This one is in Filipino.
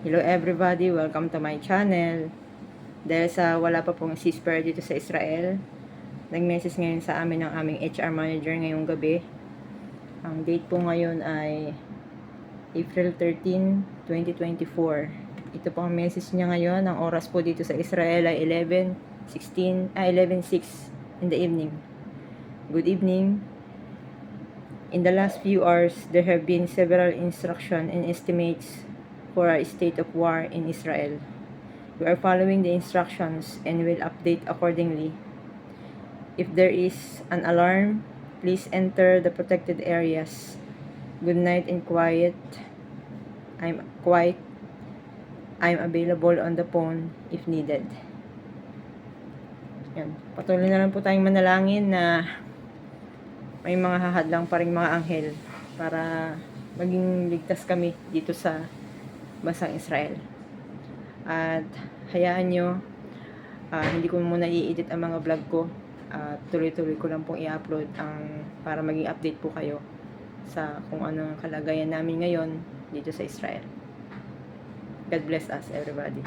Hello everybody, welcome to my channel. Dahil sa wala pa pong ceasefire dito sa Israel, nag-message ngayon sa amin ng aming HR manager ngayong gabi. Ang date po ngayon ay April 13, 2024. Ito po ang message niya ngayon. Ang oras po dito sa Israel ay 11.16, ah 11.06 in the evening. Good evening. In the last few hours, there have been several instruction and estimates for a state of war in Israel. We are following the instructions and will update accordingly. If there is an alarm, please enter the protected areas. Good night and quiet. I'm quiet. I'm available on the phone if needed. Yan. Patuloy na lang po tayong manalangin na may mga hahadlang pa rin mga anghel para maging ligtas kami dito sa bansang Israel. At hayaan nyo, ah, hindi ko muna i-edit ang mga vlog ko. At tuloy-tuloy ko lang pong i-upload ang para maging update po kayo sa kung ano ang kalagayan namin ngayon dito sa Israel. God bless us everybody.